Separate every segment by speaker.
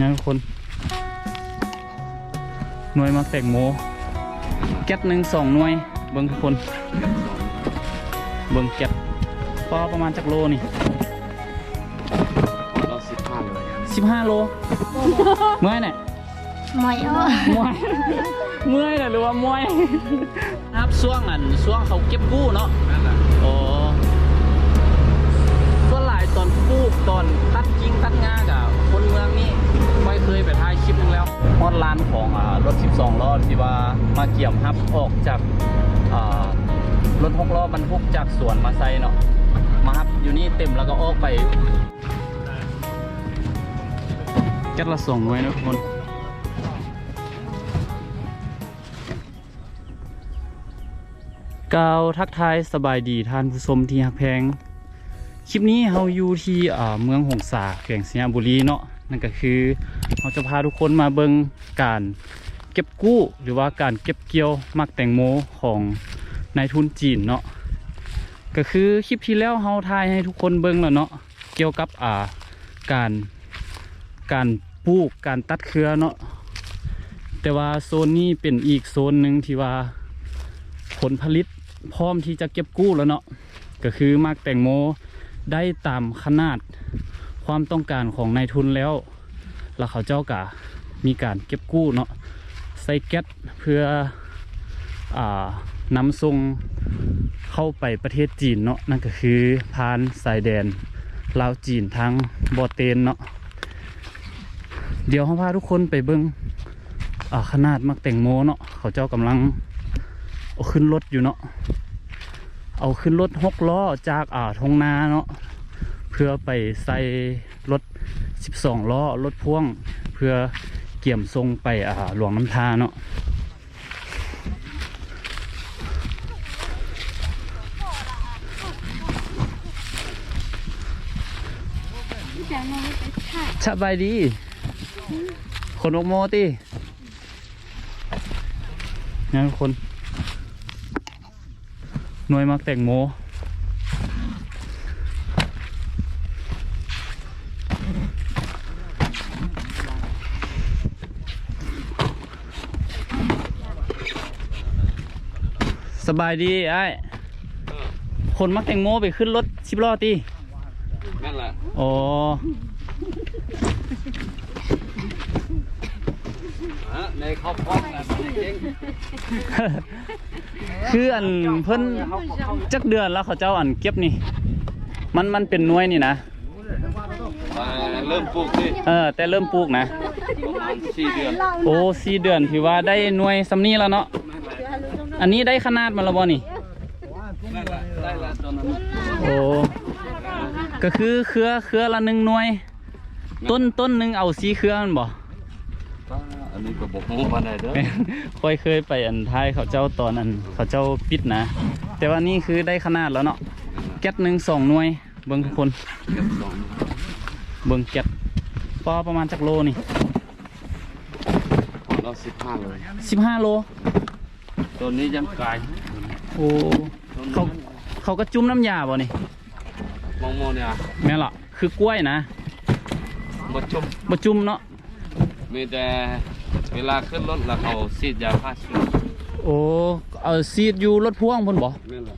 Speaker 1: นะทุกคน หน่วยมาแตงโมแก๊สหนึ่งสองหน่วย เบิ้งทุกคน เบิ้งแก๊สก็ประมาณจักโลนี่
Speaker 2: เราสิบห้าเลย
Speaker 1: สิบห้าโล เมื่อยเนี่ย
Speaker 3: หมอยอ้อ
Speaker 1: มวยเมื่อยน่ะหรือว่ามวยครับช่วงอันช่วงเขาเก็บกู้เนาะ
Speaker 2: นั่นแหละ
Speaker 1: โอ้ส่วนหลายตอนปลูกตอนตัด คยไปถ่ายคลิปนึงแล้วฮอดร้านของอรถ 12 ล้อที่ว่ามาเกี่ยมฮับออกจากรถ 6 ล้อบรรทุกจากสวนมาใส่เนาะมาฮับอยู่นี่เต็มแล้วก็ออกไปก๊สละสองหน่วยนะทุกคนกาวทักทายสบายดีท่านผู้ชมที่ฮักแพง คลิปนี้เราอยู่ที่เมืองหงสาแขวงสยามบุรีเนาะ นั่นก็คือเราจะพาทุกคนมาเบิ่งการเก็บกู้หรือว่าการเก็บเกี่ยวมักแตงโมของนายทุนจีนเนาะก็คือคลิปที่แล้วเราทายให้ทุกคนเบิ่งแล้วเนาะเกี่ยวกับอ่าการการปลูกการตัดเครือเนาะแต่ว่าโซนนี้เป็นอีกโซนหนึ่งที่ว่าผลผลิตพร้อมที่จะเก็บกู้แล้วเนาะก็คือมากแตงโมได้ตามขนาด ความต้องการของนายทุนแล้วแล้วเขาเจ้ากะมีการเก็บกู้เนาะใส่แก๊สเพื่ออานำส่งเข้าไปประเทศจีนเนาะนั่นก็คือผ่านสายแดนลาวจีนทางบอเตนเนาะเดี๋ยวเราพาทุกคนไปเบิ้งอ่าขนาดมักแต่งโมเนาะเขาเจ้ากำลังเอาขึ้นรถอยู่เนาะเอาขึ้นรถหกล้อจากอ่าทงนาเนาะ พื่อไปใส่รถ 12 ล้อรถพ่วง เพื่อเกี่ยมทรงไปอ่าหลวงน้ำทาเนาะสบายดี คนโอโมตินี่ทุกคนหน่วยมักแต่งโม สบายดีไอ้ายคนมักแตงโมไปขึ้นรถสิบล้อตี
Speaker 2: นั่นแหละ
Speaker 1: อ๋อ
Speaker 2: ฮะในครอบครัวนะเก่ง
Speaker 1: คืออันเพิ่นจักเดือนแล้วเขาเจ้าอันเก็บนี่ มันมันเป็นหน่วยนี่นะ
Speaker 2: มาเริ่มปลูกที่
Speaker 1: เออแต่เริ่มปลูกนะ
Speaker 2: ประมาณสี่เดือน
Speaker 1: โอ้สี่เดือนถือว่าได้หน่วยสำนี้แล้วเนาะ อันนี้ได้ขนาดมาแล้วบ่นี่
Speaker 2: นั่นแหละได้แล้วตอนนั้น
Speaker 1: โอ้ ก็คือเครือเครือละหนึ่งหน่วย ต้นต้นหนึ่งเอาสีเครือมันบ่
Speaker 2: อันนี้ก็บอกมูมาได้เด้อ
Speaker 1: ค่อยเคยไปอันท้ายเขาเจ้าตอนอันเขาเจ้าปิดนะ แต่ว่านี่คือได้ขนาดแล้วเนาะ แก๊สหนึ่งสองหน่วย เบิ่งทุกคน
Speaker 2: เก็บสอง
Speaker 1: เบิ่งแก๊สปอประมาณจักโลนี่
Speaker 2: เราสิบห้าเลย
Speaker 1: สิบห้าโล
Speaker 2: ตัวนี้ยังไกล
Speaker 1: โอ้เขาเขาก็จุ่มน้ำยาบ่นี่
Speaker 2: มองโมเนี่ย
Speaker 1: แม่นละคือกล้วยนะ
Speaker 2: บดชุบ
Speaker 1: บ่จุ่มเนาะ
Speaker 2: มีแต่เวลาขึ้นรถแล้วเขาฉีดยาฆ่าเชื้อ
Speaker 1: โอ้เอาซีดอยู่รถพ่วงพุ่นบ่
Speaker 2: นั่นแหละ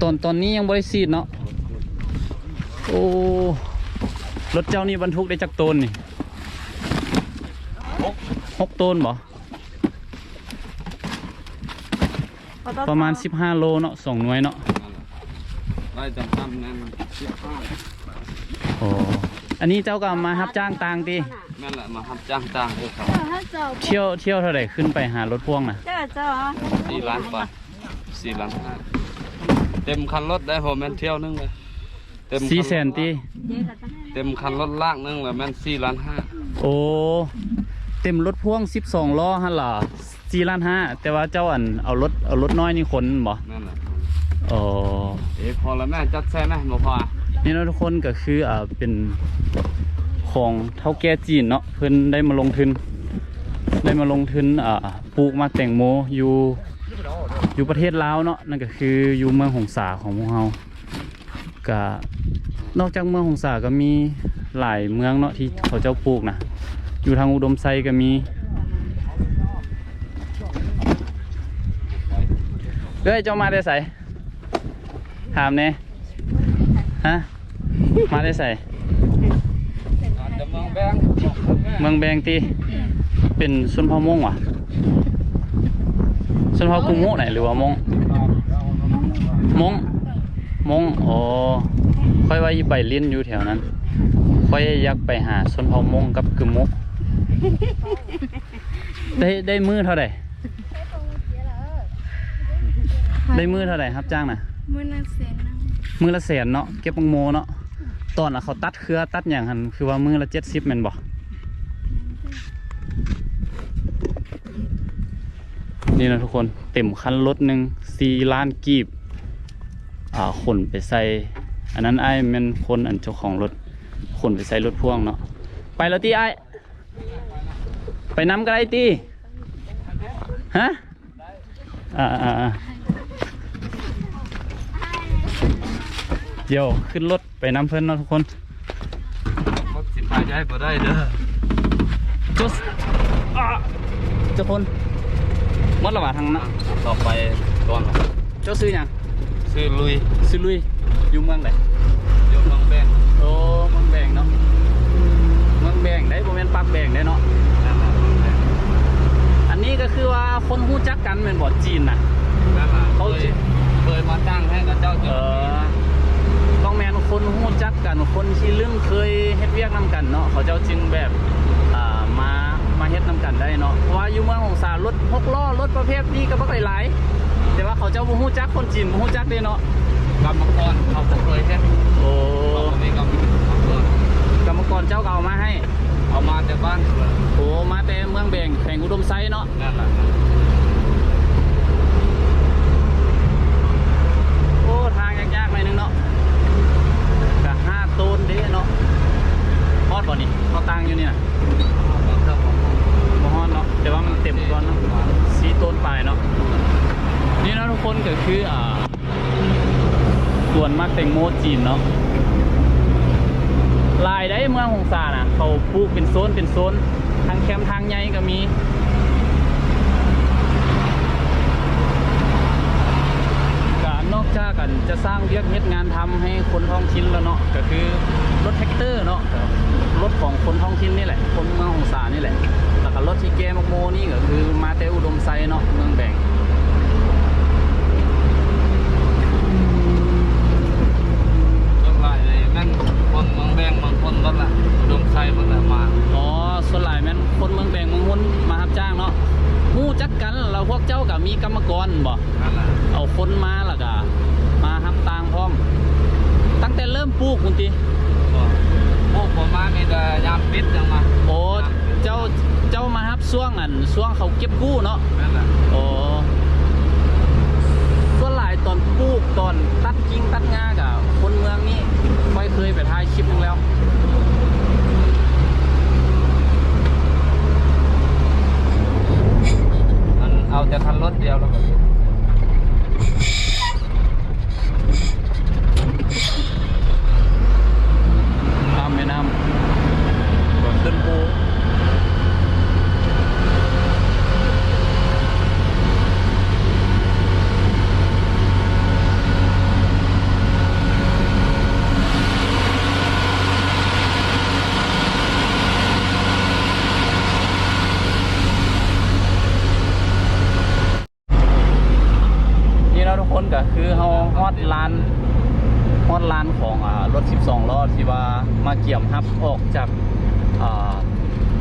Speaker 1: ตอนตอนนี้ยังบ่ได้ซีดเนาะโอ้รถเจ้านี่บรรทุกได้จักโตนนี่หกโตนบ่ ประมาณ 15 โลเนาะสองหน่วยเนาะ
Speaker 2: นั่นแหละไล่จำจำนั่นสิบห้า
Speaker 1: โอ้อันนี้เจ้าก็เอามารับจ้างต่างติ
Speaker 2: นั่นแหละมาทำจ้างจ้างให้เขา
Speaker 3: ถ้าเจ้า
Speaker 1: เที่ยวเที่ยวเท่าไหร่ขึ้นไปหารถพ่วงนะ
Speaker 3: เจ้าเจ้า
Speaker 2: สี่ล้านบาทสี่ล้านห้าเต็มคันรถได้ผมแม่นเที่ยวนึงเลยเต็มคั
Speaker 1: สี่แสนตี
Speaker 2: เต็มคันรถลากนึงเลยแม่นสี่ล้านห้า
Speaker 1: โอ้ เต็มรถพ่วง 12 ล้อฮั่นล่ะ สี่ล้านห้าแต่ว่าเจ้าอันเอารถเอารถน้อยนี่ขนบ่
Speaker 2: นั่นแหละ
Speaker 1: อ๋อ
Speaker 2: เอ๊ะพอแล้วแม่จัดแซ่ไหมบ่พอ
Speaker 1: นี่เนาะทุกคนก็คืออ่าเป็นของเท่าแก่จีนเนาะเพิ่นได้มาลงทุน ได้มาลงทุนอ่าปลูกมากแตงโมอยู่อยู่ประเทศลาวเนาะนั่นก็คืออยู่เมืองหงสาของพวกเราก็นอกจากเมืองหงสาก็มีหลายเมืองเนาะที่เขาเจ้าปลูกนะอยู่ทางอุดมไซก็มี เฮ้ยเจ้ามาได้ใส่ถามเนี่ยฮะ มาได้ใส่
Speaker 2: อาจจะมองแบง
Speaker 1: เมืองแบงตีเป็นชนเผ่ามงวะชนเผ่ากุโมะไหนหรือว่ามงมงมงอ๋อค่อยว่าอีไปเล่นอยู่แถวนั้น ค่อยอยากไปหาชนเผ่ามงกับกุโมะได้ได้มือเท่าไหร่ ได้มือเท่าไหร่ครับจ้างน่ะ
Speaker 3: มือนักเสียนัง
Speaker 1: มือละแสนเนาะเก็บปังโมเนาะตอนน่ะเขาตัดเครือตัดอย่างหันคือว่ามือละเจ็ดสิบแม่นบ่นี่นะทุกคนเต็มคันรถหนึ่งสี่ล้านกีบอ่าขนไปใส่ อันนั้นไอ้ายแม่นคนอันเจ้าของรถขนไปใส่รถพ่วงเนาะไปแล้วตีไอ้ายไปน้ำก็ได้ตีฮะอ่าอ่า เดี๋ยวขึ้นรถไปน้ำเพิ่นเนาะทุกคน
Speaker 2: รถสิพายายบ่ได้เด้อ
Speaker 1: จุสอะเจ้าคนหมดและว่าทางนั้น
Speaker 2: ต่อไปก่อนล่ะ
Speaker 1: เจ้าซื้อหยัง
Speaker 2: ซื้อลุย
Speaker 1: ซื้อลุยอยู่เมืองไหน
Speaker 2: ยกเมืองแบง
Speaker 1: โอ้เมืองแบงเนาะเมืองแบงได้บ่แม่นปากแบงได้เนาะ
Speaker 2: นั่นแหละเมืองแบง
Speaker 1: อันนี้ก็คือว่าคนฮู้จักกันแม่นบ่จีนน่ะ
Speaker 2: นั่นแหละ
Speaker 1: เขา
Speaker 2: เคย
Speaker 1: สิ
Speaker 2: เคยมาตั้งให้กับเจ้า
Speaker 1: เอ
Speaker 2: จุด
Speaker 1: อ ต้องแม่นคนฮู้จักกัน คนที่เรื่องเคยเฮ็ดเวียกนํกันเนาะเขาเจ้าจึงแบบอ่ามามาเฮ็ดนํกันได้เนาะเพราะว่าอยู่เมืองของสารถหกล้อรถประเภทนี้ก็บ่ค่อยหลายแต่ว่าเขาเจ้าบ่ฮู้จักคนจีนบ่ฮู้จักเด้เนาะ
Speaker 2: กรรมกรเขาบ่เคยเฮ็ด
Speaker 1: โอ้
Speaker 2: เขาบ่มีกรรมกร
Speaker 1: กรรมกรเจ้าก็เอามาให้
Speaker 2: เอามาแต่บ้าน
Speaker 1: โอ้มาแต่เมืองแบงแข่งอุดมไซเนาะ
Speaker 2: นั่นแหละ
Speaker 1: โอ้ทางยากๆหน่อยนึงเนาะกะห้าต้น เด้เนาะฮอดบ่นี่เขาตั้งอยู่เนี่ย
Speaker 2: บางเจ้าของ
Speaker 1: บ่ฮอดเนาะแต่ว่ามันเต็มก่อนเนาะสีต้นปลายเนาะนี่นะทุกคนก็คืออ่าสวนมักแตงโมจีนเนาะลายได้เมืองหงสาน่ะ เขาปลูกเป็นโซนเป็นโซนทางแคมป์ทางใหญ่ก็มี ก็นอก จากกันจะสร้างเรียกเฮ็ดงานทำให้คนท้องถิ่นแล้วเนาะก็คือรถแท็กเตอร์เนาะรถของคนท้องถิ่นนี่แหละ คนเมืองหงสานี่แหละแล้วก็รถที่แกมกโมนี่ก็คือมาแต่อุดมไซเนาะเมืองแบ่ง
Speaker 2: รถลายเลยแม่นคนเมืองแบงบางคนรถละอุดมไซมันละมา
Speaker 1: อ๋อส่วนหลายแม่นคนเมืองแบงเมืองหุ้นมารับจ้างเนาะฮู้จักกันแล้วพวกเจ้าก็มีกรรมกรบ่
Speaker 2: นั่นแหละ
Speaker 1: เอาคนมาแล้วก็มารับตางพร้อม ตั้งแต่เริ่มปลูกคุณติ
Speaker 2: ก็พวกผมมามีแต่ยามปิดยังมา
Speaker 1: โอ้เจ้าเจ้ามารับช่วงอันช่วงเขาเก็บกู้เนาะ
Speaker 2: นั่นแหละ
Speaker 1: โอ้ส่วนหลายตอนปลูกตอนตัดกิ่งตัดงากะคนเมืองนี่ค่อยเคยไปถ่ายคลิปหนึงแล้ว
Speaker 2: มันเอาแต่คันรถเดียวแล้วก็
Speaker 1: ตามแม่น้ำก็ขึ้นภูนี่เราะทุกคนก็คือเฮาฮอดลาน ฮอดลานของอ่ารถ 12 ล้อที่ว่ามาเกี่ยมฮับออกจากอ่า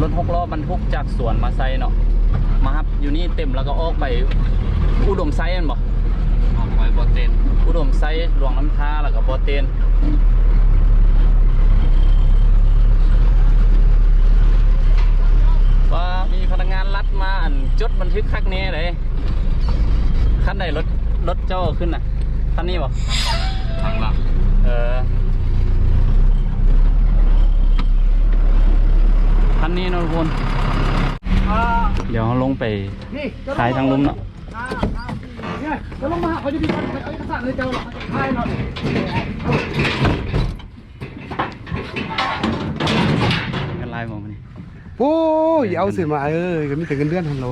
Speaker 1: รถ 6 ล้อบรรทุกจากสวนมาไซเนาะมาฮับอยู่นี่เต็ม แล้วก็ออกไปอุดมไซแม่นบ่
Speaker 2: ออกไปบอเตน
Speaker 1: อุดมไซหลวงน้ำทาแล้วก็บ่อเตนว่ามีพนักงานรัดมาอันจดบันทึกคักแน่เลยคันใดรถรถเจ้าเอาขึ้นน่ะคันนี้บ่
Speaker 2: ทางหลัง
Speaker 1: เออคันนี้เนอะทุกคน เดี๋ยวลงไปขายทางลุ่มเนาะ
Speaker 4: จะลงมาเขาจะมีคนเอาเอกสารเลยเจ้าหรอกใช่หน่อย
Speaker 1: กันไล่บอกมานี่
Speaker 4: โอ้ยเอาสิมาเอ้ยก็มีแต่เงินเดือนทันโล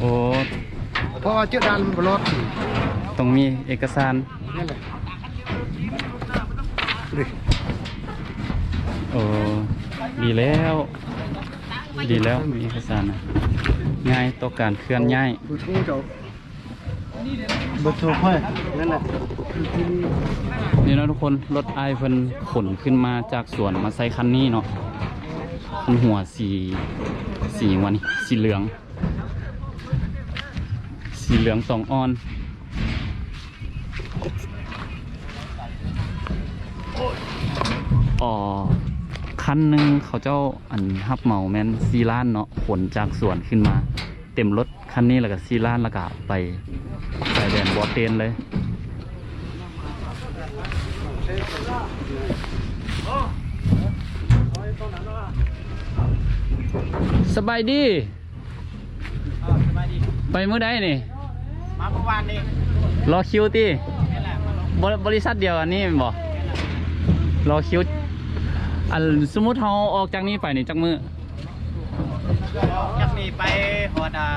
Speaker 1: โอ้
Speaker 4: เพราะว่าเจ้าดันบรอด
Speaker 1: ต้องมีเอกสาร
Speaker 4: นี่แหละ ดิ
Speaker 1: โอ้ดีแล้ว ดีแล้วมีเอกสารนะง่ายต่อการเคลื่อนย้าย
Speaker 4: ดูทูเจ้าบทโชว์ค่อยนั่นแหละ
Speaker 1: นี่เนาะทุกคนรถไอายเพิ่นขนขึ้นมาจากสวนมาใส่คันนี้เนาะคันหัวสีสีหยังวันนี้สีเหลือง สีเหลืองตองอ่อน อ๋อคันหนึ่งเขาเจ้าอันฮับเหมาแมนซีล้านเนาะขนจากสวนขึ้นมา เต็มรถคันนี้แล้วก็ซีล้านแล้วก็ไปไปแดนบอเตนเลยสบายดีไปเมื่อใดนี่
Speaker 5: มาเมื่อวานนี้
Speaker 1: รอคิวตี
Speaker 5: นี่แหละมาลง
Speaker 1: บริบริษัทเดียวกันนี่แม่นบอกรอคิว อันสมมุติเราออกจากนี้ไปนี่จักมือ
Speaker 5: จากนี้ไปหอดอ่า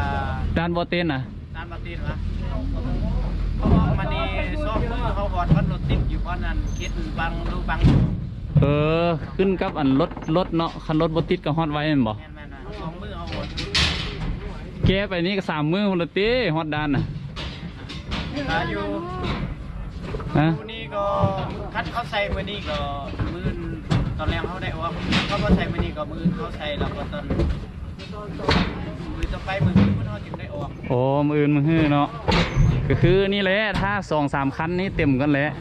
Speaker 1: ด้านบอเต้นนะ
Speaker 5: ด้านมาตีนวะเพราะว่ามันนี่ซ่อมมือเขาหอดวันรถติดอยู่เพราะนั้นคิดบังดูบัง
Speaker 1: เออขึ้นกับอันรถรถเนาะคันรถบติดกับฮอดไว้แม่นบอก
Speaker 5: แม่นแม่นๆสองมือเขาหอด
Speaker 1: แกไปนี่ก็สามมือคนละตีฮอดด้านน่ะ
Speaker 5: ถ้าอยู่
Speaker 1: ฮะ
Speaker 5: คู่นี้ก็คัดเขาใส่มือนี้ก็มือ ตอนแรกเขาได้ว่าเขาก็ใส่มือนี้ก็มือเขาใส่แล้วก็ตอนมือต่อไปมือมือเขาจึงได้ออก
Speaker 1: โอ้มืออื่นมือฮื้อเนาะก็คือนี่แหละถ้าสองสามคันนี้เต็มกันแล้ว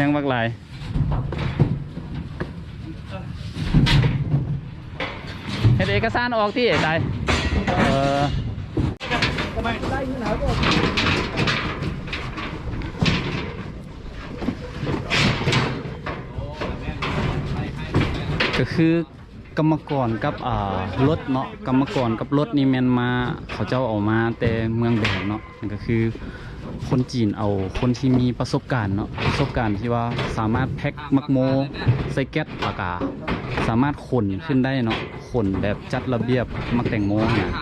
Speaker 1: ยังบักหลายเฮ็ดเอกสารออกที่ใดเออ ก็คือกรรมกรกับอ่ารถเนาะกรรมกรกับรถนี่แมนมาเขาเจ้าเอามาแต่เมืองแบงเนาะนั่นก็คือคนจีนเอาคนที่มีประสบการณ์เนาะประสบการณ์ที่ว่าสามารถแพ็คมักโมใส่แก๊สอากา สามารถขนขึ้นได้เนาะขนแบบจัดระเบียบมักแต่งโมเนะ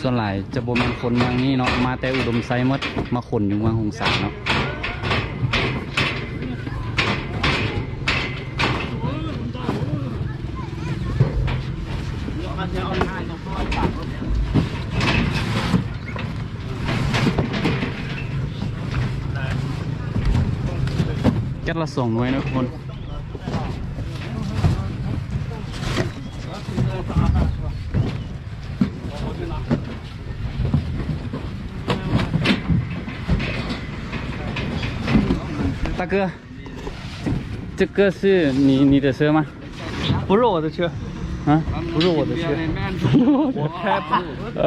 Speaker 1: ส่วนหลายจะบ่แม่นคนเมืองนี้เนาะมาแต่อุดมไซหมดมาขนอยู่เมืองหงสาเนาะ
Speaker 5: มันจะเอาหน้าตรงข้อปากรถเนี่ย
Speaker 1: แก๊สละสองหน่วยนะทุกคน 大哥，这个是你你的车吗？
Speaker 5: 不是我的车，
Speaker 1: 啊？
Speaker 5: 不是我的车，
Speaker 1: 我
Speaker 5: 开不
Speaker 1: 呃，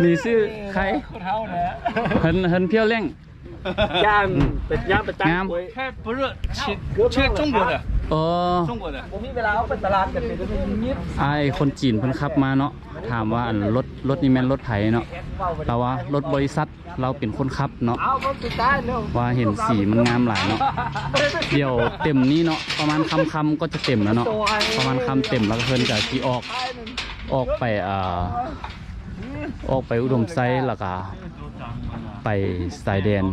Speaker 1: 你是开很很漂亮，
Speaker 5: ย่านเป็ดย่างเป็ด
Speaker 1: งาม
Speaker 5: 开不是切切中国的，
Speaker 1: อ๋อ
Speaker 5: 中 国的。ผมมีเวลาเอาไปตลาดกันเป็นนิด
Speaker 1: ไอ้คนจีนเพิ่นขับมาเนาะถามว่าอันรถรถนี่แม่นรถไผเนาะเราว่ารถบริษัทเราเป็นคนขับเนาะ
Speaker 5: ว่า
Speaker 1: เห็นสีมันงามหลายเนาะเดี๋ยวเต็มนี้เนาะประมาณคำคำก็จะเต็มแล้วเนาะประมาณคำเต็มแล้วเพิ่นจะที่ออกออกไปอ่าออกไปอุดมไซด์แล้วก็ไปสายแดน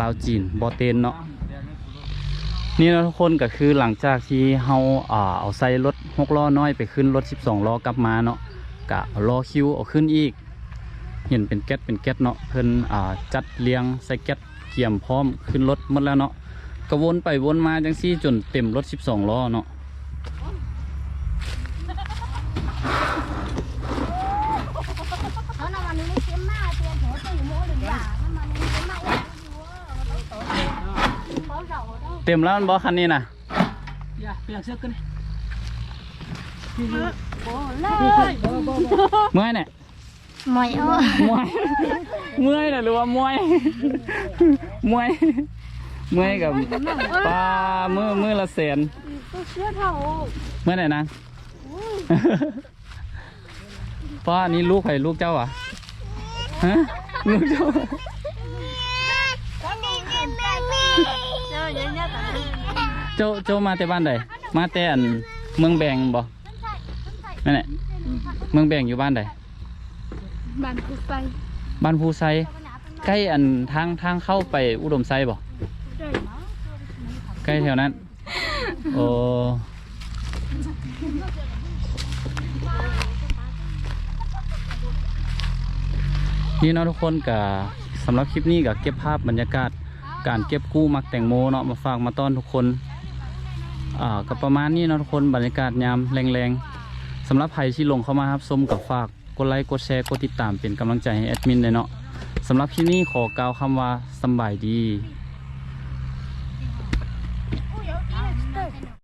Speaker 1: ลาวจีนบอเตนเนาะ นี่นะทุกคนก็คือหลังจากที่เฮาอ่าเอาใส่รถ6ล้อน้อยไปขึ้นรถ 12ล้อกลับมาเนาะกะรอคิวเอาขึ้นอีก เห็นเป็นแก๊สเป็นแก๊สเนาะเพิ่นอ่าจัดเรียงใส่แก๊สเกี่ยมพร้อมขึ้นรถหมดแล้วเนาะก็วนไปวนมาจังซี่จนเต็มรถ 12ล้อเนาะ
Speaker 3: เขานำมันนี้เต็มมากเตียนหัวตีหัวหรือว่ามันมันเต็มมากเขา เสาต้อง
Speaker 1: เต็มแล้วมันบ่คันนี้น่ะ
Speaker 5: อย่าเปลี่ยนเสื้อกัน
Speaker 3: โอ้เลย
Speaker 1: เมื่อยเนี่ย
Speaker 3: หมอยอ้อ
Speaker 1: มวยเมื่อยน่ะหรือว่ามวยมวยเมื่อยกับปลามือมือละแสน
Speaker 3: ก็เสื้อเท่า
Speaker 1: เมื่อไหร่นะป้านี่ลูกใครลูกเจ้าอะฮะลูกเจ้า
Speaker 3: ก็มีเงินได้
Speaker 1: เจ้าเจ้ามาแต่บ้านใดมาแต่อันเมืองแบงบ่นั่นแหละเมืองแบงอยู่บ้านใด
Speaker 3: บ้านกูไป
Speaker 1: บ้านภูไซใกล้อันทางทางเข้าไปอุดมไซบ่ใกล้แถวนั้นโอ้นี่เนาะทุกคนกับสำหรับคลิปนี้กับเก็บภาพบรรยากาศการเก็บกู้มักแตงโมเนาะมาฝากมาต้อนทุกคน อ่ากับประมาณนี้นะทุกคนบรรยากาศยามแรงๆสำหรับใครที่ลงเข้ามาครับชมกับฝากกดไลค์กดแชร์กดติดตามเป็นกำลังใจให้แอดมินเลยเนาะสำหรับที่นี่ขอกล่าวคำว่าสบายดี